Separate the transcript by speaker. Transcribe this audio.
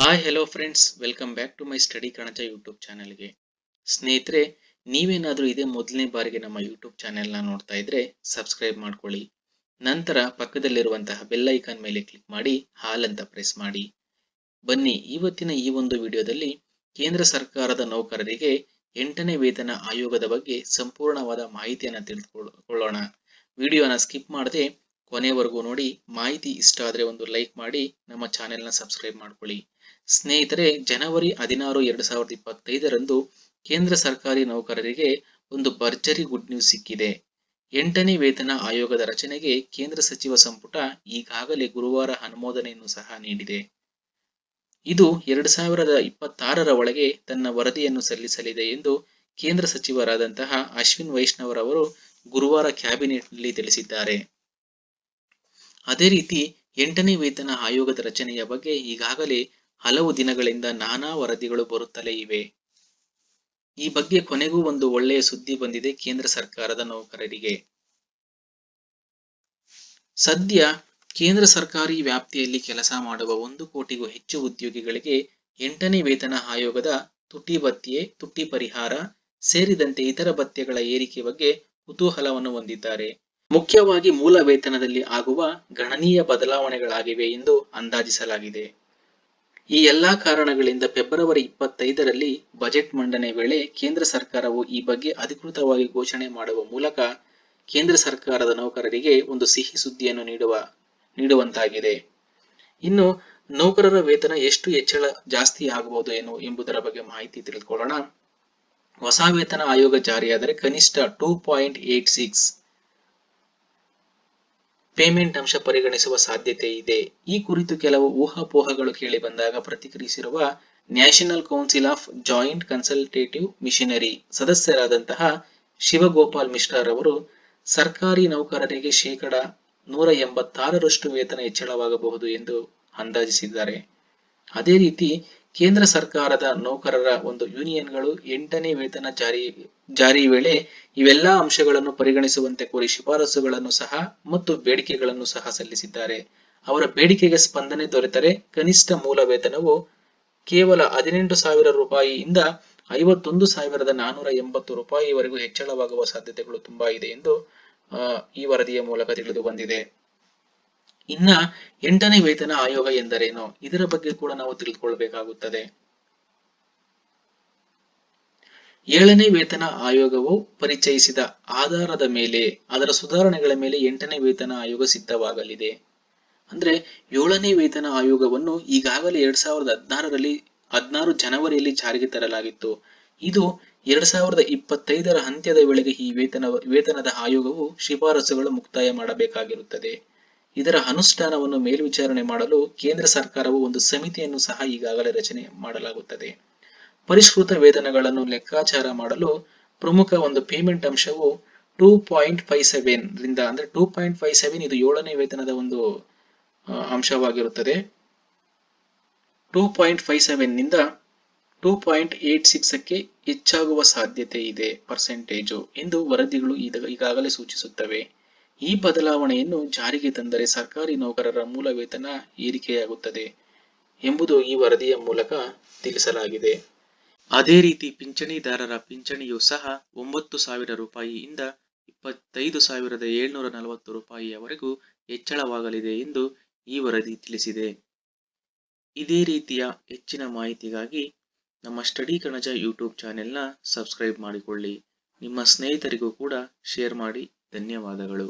Speaker 1: Hi hello friends welcome back to my study Kanaja YouTube ಚಾನೆಲ್ಗೆ ಸ್ನೇಹಿತರೆ, ನೀವೇನಾದರೂ ಇದೇ ಮೊದಲನೇ ಬಾರಿಗೆ ನಮ್ಮ ಯೂಟ್ಯೂಬ್ ಚಾನೆಲ್ನ ನೋಡ್ತಾ ಇದ್ರೆ ಸಬ್ಸ್ಕ್ರೈಬ್ ಮಾಡ್ಕೊಳ್ಳಿ. ನಂತರ ಪಕ್ಕದಲ್ಲಿರುವಂತಹ ಬೆಲ್ ಐಕಾನ್ ಮೇಲೆ ಕ್ಲಿಕ್ ಮಾಡಿ, ಹಾಲ್ ಅಂತ ಪ್ರೆಸ್ ಮಾಡಿ. ಬನ್ನಿ, ಇವತ್ತಿನ ಈ ಒಂದು ವಿಡಿಯೋದಲ್ಲಿ ಕೇಂದ್ರ ಸರ್ಕಾರದ ನೌಕರರಿಗೆ ಎಂಟನೇ ವೇತನ ಆಯೋಗದ ಬಗ್ಗೆ ಸಂಪೂರ್ಣವಾದ ಮಾಹಿತಿಯನ್ನು ತಿಳಿದುಕೊಳ್ಳೋಣ. ವಿಡಿಯೋನ ಸ್ಕಿಪ್ ಮಾಡದೆ ಕೊನೆವರೆಗೂ ನೋಡಿ, ಮಾಹಿತಿ ಇಷ್ಟ ಆದರೆ ಒಂದು ಲೈಕ್ ಮಾಡಿ, ನಮ್ಮ ಚಾನೆಲ್ನ ಸಬ್ಸ್ಕ್ರೈಬ್ ಮಾಡ್ಕೊಳ್ಳಿ. ಸ್ನೇಹಿತರೆ, ಜನವರಿ ಹದಿನಾರು ಎರಡು ಸಾವಿರದ ಇಪ್ಪತ್ತೈದರಂದು ಕೇಂದ್ರ ಸರ್ಕಾರಿ ನೌಕರರಿಗೆ ಒಂದು ಭರ್ಜರಿ ಗುಡ್ ನ್ಯೂಸ್ ಸಿಕ್ಕಿದೆ. ಎಂಟನೇ ವೇತನ ಆಯೋಗದ ರಚನೆಗೆ ಕೇಂದ್ರ ಸಚಿವ ಸಂಪುಟ ಈಗಾಗಲೇ ಗುರುವಾರ ಅನುಮೋದನೆಯನ್ನು ಸಹ ನೀಡಿದೆ. ಇದು ಎರಡು ಸಾವಿರದ ಇಪ್ಪತ್ತಾರರ ಒಳಗೆ ತನ್ನ ವರದಿಯನ್ನು ಸಲ್ಲಿಸಲಿದೆ ಎಂದು ಕೇಂದ್ರ ಸಚಿವರಾದಂತಹ ಅಶ್ವಿನ್ ವೈಷ್ಣವರವರು ಗುರುವಾರ ಕ್ಯಾಬಿನೆಟ್ನಲ್ಲಿ ತಿಳಿಸಿದ್ದಾರೆ. ಅದೇ ರೀತಿ ಎಂಟನೇ ವೇತನ ಆಯೋಗದ ರಚನೆಯ ಬಗ್ಗೆ ಈಗಾಗಲೇ ಹಲವು ದಿನಗಳಿಂದ ನಾನಾ ವರದಿಗಳು ಬರುತ್ತಲೇ ಇವೆ. ಈ ಬಗ್ಗೆ ಕೊನೆಗೂ ಒಂದು ಒಳ್ಳೆಯ ಸುದ್ದಿ ಬಂದಿದೆ ಕೇಂದ್ರ ಸರ್ಕಾರದ ನೌಕರರಿಗೆ. ಸದ್ಯ ಕೇಂದ್ರ ಸರ್ಕಾರಿ ವ್ಯಾಪ್ತಿಯಲ್ಲಿ ಕೆಲಸ ಮಾಡುವ ಒಂದು ಕೋಟಿಗೂ ಹೆಚ್ಚು ಉದ್ಯೋಗಿಗಳಿಗೆ ಎಂಟನೇ ವೇತನ ಆಯೋಗದ ತುಟಿ ಭತ್ಯೆ, ತುಟಿ ಪರಿಹಾರ ಸೇರಿದಂತೆ ಇತರ ಭತ್ಯೆಗಳ ಏರಿಕೆ ಬಗ್ಗೆ ಕುತೂಹಲವನ್ನು ಹೊಂದಿದ್ದಾರೆ. ಮುಖ್ಯವಾಗಿ ಮೂಲ ವೇತನದಲ್ಲಿ ಆಗುವ ಗಣನೀಯ ಬದಲಾವಣೆಗಳಾಗಿವೆ ಎಂದು ಅಂದಾಜಿಸಲಾಗಿದೆ. ಈ ಎಲ್ಲಾ ಕಾರಣಗಳಿಂದ ಫೆಬ್ರವರಿ ಇಪ್ಪತ್ತೈದರಲ್ಲಿ ಬಜೆಟ್ ಮಂಡನೆ ವೇಳೆ ಕೇಂದ್ರ ಸರ್ಕಾರವು ಈ ಬಗ್ಗೆ ಅಧಿಕೃತವಾಗಿ ಘೋಷಣೆ ಮಾಡುವ ಮೂಲಕ ಕೇಂದ್ರ ಸರ್ಕಾರದ ನೌಕರರಿಗೆ ಒಂದು ಸಿಹಿ ಸುದ್ದಿಯನ್ನು ನೀಡುವ, ನೀಡುವಂತಾಗಿದೆ. ಇನ್ನು ನೌಕರರ ವೇತನ ಎಷ್ಟು ಹೆಚ್ಚಳ ಜಾಸ್ತಿ ಆಗಬಹುದು ಏನು ಎಂಬುದರ ಬಗ್ಗೆ ಮಾಹಿತಿ ತಿಳಿದುಕೊಳ್ಳೋಣ. ಹೊಸ ವೇತನ ಆಯೋಗ ಜಾರಿಯಾದರೆ ಕನಿಷ್ಠ two point eight six payment ಅಂಶ ಪರಿಗಣಿಸುವ ಸಾಧ್ಯತೆ ಇದೆ. ಈ ಕುರಿತು ಕೆಲವು ಊಹಾಪೋಹಗಳು ಕೇಳಿ ಬಂದಾಗ ಪ್ರತಿಕ್ರಿಯಿಸಿರುವ national council of joint consultative machinery ಸದಸ್ಯರಾದಂತಹ ಶಿವಗೋಪಾಲ್ ಮಿಶ್ರಾರವರು ಸರ್ಕಾರಿ ನೌಕರರಿಗೆ ಶೇಕಡ ನೂರ ಎಂಬತ್ತಾರರಷ್ಟು ವೇತನ ಹೆಚ್ಚಳವಾಗಬಹುದು ಎಂದು ಅಂದಾಜಿಸಿದ್ದಾರೆ. ಅದೇ ರೀತಿ, ಕೇಂದ್ರ ಸರ್ಕಾರದ ನೌಕರರ ಒಂದು ಯೂನಿಯನ್ಗಳು ಎಂಟನೇ ವೇತನ ಜಾರಿ ಜಾರಿ ವೇಳೆ ಇವೆಲ್ಲಾ ಅಂಶಗಳನ್ನು ಪರಿಗಣಿಸುವಂತೆ ಕೋರಿ ಶಿಫಾರಸುಗಳನ್ನು ಸಹ ಮತ್ತು ಬೇಡಿಕೆಗಳನ್ನು ಸಹ ಸಲ್ಲಿಸಿದ್ದಾರೆ. ಅವರ ಬೇಡಿಕೆಗೆ ಸ್ಪಂದನೆ ದೊರೆತರೆ ಕನಿಷ್ಠ ಮೂಲ ವೇತನವು ಕೇವಲ ಹದಿನೆಂಟು ಸಾವಿರ ರೂಪಾಯಿಯಿಂದ ಐವತ್ತೊಂದು ಸಾವಿರದ ನಾನೂರ ಎಂಬತ್ತು ರೂಪಾಯಿವರೆಗೂ ಹೆಚ್ಚಳವಾಗುವ ಸಾಧ್ಯತೆಗಳು ತುಂಬಾ ಇದೆ ಎಂದು ಈ ವರದಿಯ ಮೂಲಕ ತಿಳಿದು ಬಂದಿದೆ. ಇನ್ನ ಎಂಟನೇ ವೇತನ ಆಯೋಗ ಎಂದರೇನು? ಇದರ ಬಗ್ಗೆ ಕೂಡ ನಾವು ತಿಳಿದುಕೊಳ್ಬೇಕಾಗುತ್ತದೆ. ಏಳನೇ ವೇತನ ಆಯೋಗವು ಪರಿಚಯಿಸಿದ ಆಧಾರದ ಮೇಲೆ, ಅದರ ಸುಧಾರಣೆಗಳ ಮೇಲೆ ಎಂಟನೇ ವೇತನ ಆಯೋಗ ಸಿದ್ಧವಾಗಲಿದೆ. ಅಂದ್ರೆ ಏಳನೇ ವೇತನ ಆಯೋಗವನ್ನು ಈಗಾಗಲೇ ಎರಡ್ ಸಾವಿರದ ಹದಿನಾರರಲ್ಲಿ, ಹದಿನಾರು ಜನವರಿಯಲ್ಲಿ ಜಾರಿಗೆ ತರಲಾಗಿತ್ತು. ಇದು ಎರಡ್ ಸಾವಿರದ ಇಪ್ಪತ್ತೈದರ ಅಂತ್ಯದ ವೇಳೆಗೆ ಈ ವೇತನ, ವೇತನದ ಆಯೋಗವು ಶಿಫಾರಸುಗಳು ಮುಕ್ತಾಯ ಮಾಡಬೇಕಾಗಿರುತ್ತದೆ. ಇದರ ಅನುಷ್ಠಾನವನ್ನು ಮೇಲ್ವಿಚಾರಣೆ ಮಾಡಲು ಕೇಂದ್ರ ಸರ್ಕಾರವು ಒಂದು ಸಮಿತಿಯನ್ನು ಸಹ ಈಗಾಗಲೇ ರಚನೆ ಮಾಡಲಾಗುತ್ತದೆ. ಪರಿಷ್ಕೃತ ವೇತನಗಳನ್ನು ಲೆಕ್ಕಾಚಾರ ಮಾಡಲು ಪ್ರಮುಖ ಒಂದು ಪೇಮೆಂಟ್ ಅಂಶವು ಟೂ ಪಾಯಿಂಟ್ ಫೈವ್ ಸೆವೆನ್ ರಿಂದ ಅಂದ್ರೆ ಟೂ ಪಾಯಿಂಟ್ ಫೈವ್ ಸೆವೆನ್ ಇದು ಏಳನೇ ವೇತನದ ಒಂದು ಅಂಶವಾಗಿರುತ್ತದೆ. ಟೂ ಪಾಯಿಂಟ್ ಫೈವ್ ಸೆವೆನ್ನಿಂದ ಟೂ ಪಾಯಿಂಟ್ ಏಟ್ ಸಿಕ್ಸ್ ಕ್ಕೆ ಹೆಚ್ಚಾಗುವ ಸಾಧ್ಯತೆ ಇದೆ ಪರ್ಸೆಂಟೇಜು ಎಂದು ವರದಿಗಳು ಈಗಾಗಲೇ ಸೂಚಿಸುತ್ತವೆ. ಈ ಬದಲಾವಣೆಯನ್ನು ಜಾರಿಗೆ ತಂದರೆ ಸರ್ಕಾರಿ ನೌಕರರ ಮೂಲ ವೇತನ ಏರಿಕೆಯಾಗುತ್ತದೆ ಎಂಬುದು ಈ ವರದಿಯ ಮೂಲಕ ತಿಳಿಸಲಾಗಿದೆ. ಅದೇ ರೀತಿ ಪಿಂಚಣಿದಾರರ ಪಿಂಚಣಿಯು ಸಹ ಒಂಬತ್ತು ಸಾವಿರ ರೂಪಾಯಿಯಿಂದ ಇಪ್ಪತ್ತೈದು ಸಾವಿರದ ಏಳ್ನೂರ ನಲವತ್ತು ರೂಪಾಯಿಯವರೆಗೂ ಹೆಚ್ಚಳವಾಗಲಿದೆ ಎಂದು ಈ ವರದಿ ತಿಳಿಸಿದೆ. ಇದೇ ರೀತಿಯ ಹೆಚ್ಚಿನ ಮಾಹಿತಿಗಾಗಿ ನಮ್ಮ ಸ್ಟಡಿ ಕಣಜ ಯೂಟ್ಯೂಬ್ ಚಾನೆಲ್ನ ಸಬ್ಸ್ಕ್ರೈಬ್ ಮಾಡಿಕೊಳ್ಳಿ. ನಿಮ್ಮ ಸ್ನೇಹಿತರಿಗೂ ಕೂಡ ಶೇರ್ ಮಾಡಿ. ಧನ್ಯವಾದಗಳು.